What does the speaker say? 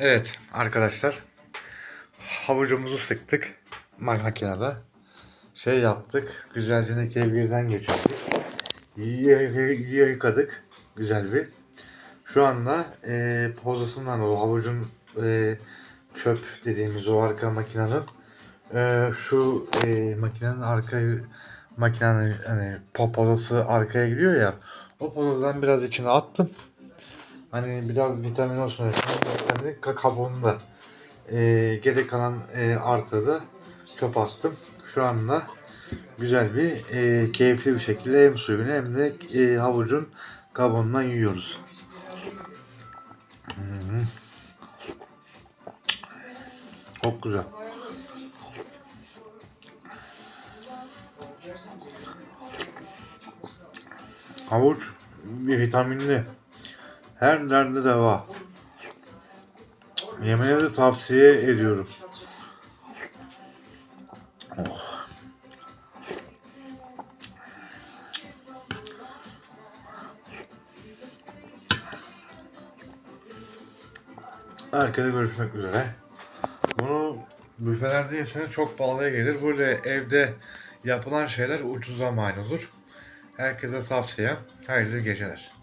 Evet arkadaşlar. Havucumuzu sıktık. Makinede. Şey yaptık. Güzelce kevgirden geçirdik. Yı- Yıkadık. Güzel bir. Şu anda e, pozasından o havucun e, çöp dediğimiz o arka makinenin e, şu e, makinenin arka makinenin hani po- pozası arkaya gidiyor ya o pozadan biraz içine attım. Hani biraz vitamin olsun diye vitamini ka- kabuğunda e, geri kalan e, artı da çöp attım. Şu anda güzel bir e, keyifli bir şekilde hem suyunu hem de e, havucun kabuğundan yiyoruz. Hmm. Çok güzel. Havuç vitaminli. Her derde deva. Yemene de tavsiye ediyorum. Oh. Herkese görüşmek üzere. Bunu büfelerde yeseniz çok pahalıya gelir. Böyle evde yapılan şeyler ucuza mal olur. Herkese tavsiye. Hayırlı geceler.